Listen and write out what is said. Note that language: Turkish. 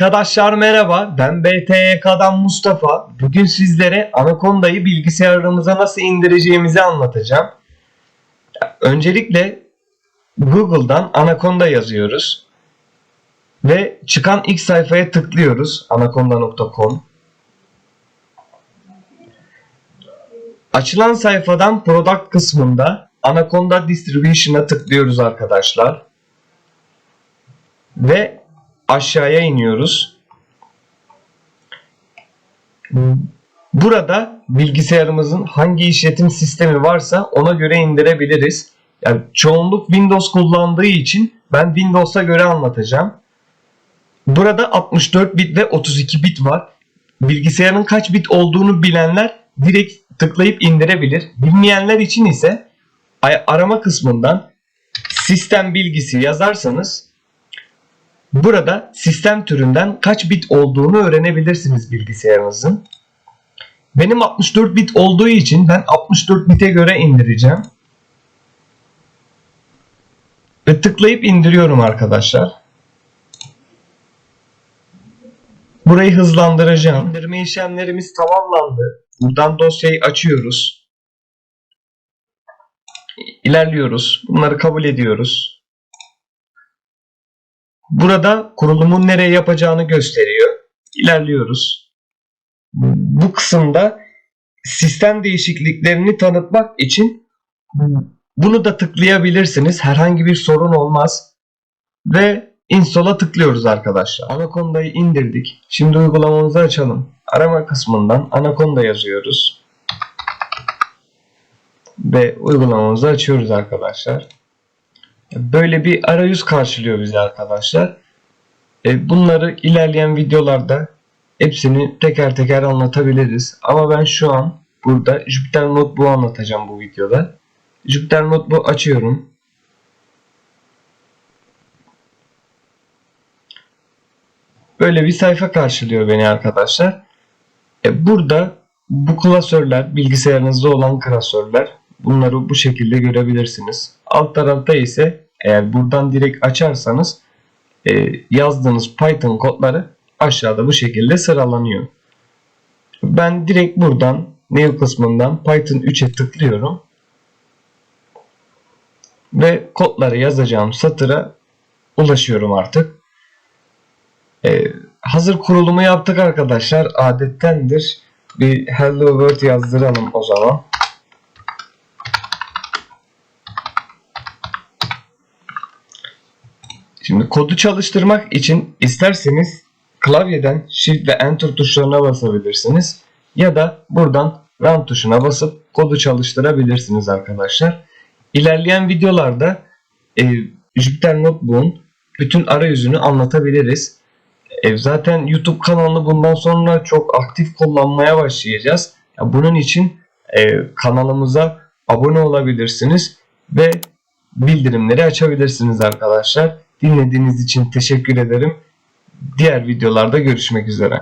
Arkadaşlar merhaba, ben BTYK'dan Mustafa. Bugün sizlere Anaconda'yı bilgisayarımıza nasıl indireceğimizi anlatacağım. Öncelikle Google'dan Anaconda yazıyoruz. Ve çıkan ilk sayfaya tıklıyoruz. anaconda.com Açılan sayfadan Product kısmında Anaconda Distribution'a tıklıyoruz arkadaşlar. Ve aşağıya iniyoruz. Burada bilgisayarımızın hangi işletim sistemi varsa ona göre indirebiliriz. Yani çoğunluk Windows kullandığı için ben Windows'a göre anlatacağım. Burada 64 bit ve 32 bit var. Bilgisayarın kaç bit olduğunu bilenler direkt tıklayıp indirebilir. Bilmeyenler için ise arama kısmından sistem bilgisi yazarsanız Burada sistem türünden kaç bit olduğunu öğrenebilirsiniz bilgisayarınızın. Benim 64 bit olduğu için ben 64 bite göre indireceğim. Ve tıklayıp indiriyorum arkadaşlar. Burayı hızlandıracağım. İndirme işlemlerimiz tamamlandı. Buradan dosyayı açıyoruz. İlerliyoruz. Bunları kabul ediyoruz. Burada kurulumun nereye yapacağını gösteriyor. İlerliyoruz. Bu kısımda sistem değişikliklerini tanıtmak için bunu da tıklayabilirsiniz. Herhangi bir sorun olmaz. Ve install'a tıklıyoruz arkadaşlar. Anaconda'yı indirdik. Şimdi uygulamamızı açalım. Arama kısmından Anaconda yazıyoruz. Ve uygulamamızı açıyoruz arkadaşlar. Böyle bir arayüz karşılıyor bizi arkadaşlar. E, bunları ilerleyen videolarda hepsini teker teker anlatabiliriz. Ama ben şu an burada Jupyter Notebook'u anlatacağım bu videoda. Jupyter Notebook açıyorum. Böyle bir sayfa karşılıyor beni arkadaşlar. E, burada bu klasörler, bilgisayarınızda olan klasörler bunları bu şekilde görebilirsiniz. Alt tarafta ise eğer buradan direkt açarsanız e, yazdığınız Python kodları aşağıda bu şekilde sıralanıyor. Ben direkt buradan New kısmından Python 3'e tıklıyorum. Ve kodları yazacağım satıra ulaşıyorum artık. Ee, hazır kurulumu yaptık arkadaşlar. Adettendir. Bir Hello World yazdıralım o zaman. Şimdi kodu çalıştırmak için isterseniz klavyeden Shift ve Enter tuşlarına basabilirsiniz. Ya da buradan Run tuşuna basıp kodu çalıştırabilirsiniz arkadaşlar. İlerleyen videolarda e, Jupyter Notebook'un bütün arayüzünü anlatabiliriz. E, zaten YouTube kanalını bundan sonra çok aktif kullanmaya başlayacağız. Ya bunun için e, kanalımıza abone olabilirsiniz ve bildirimleri açabilirsiniz arkadaşlar. Dinlediğiniz için teşekkür ederim. Diğer videolarda görüşmek üzere.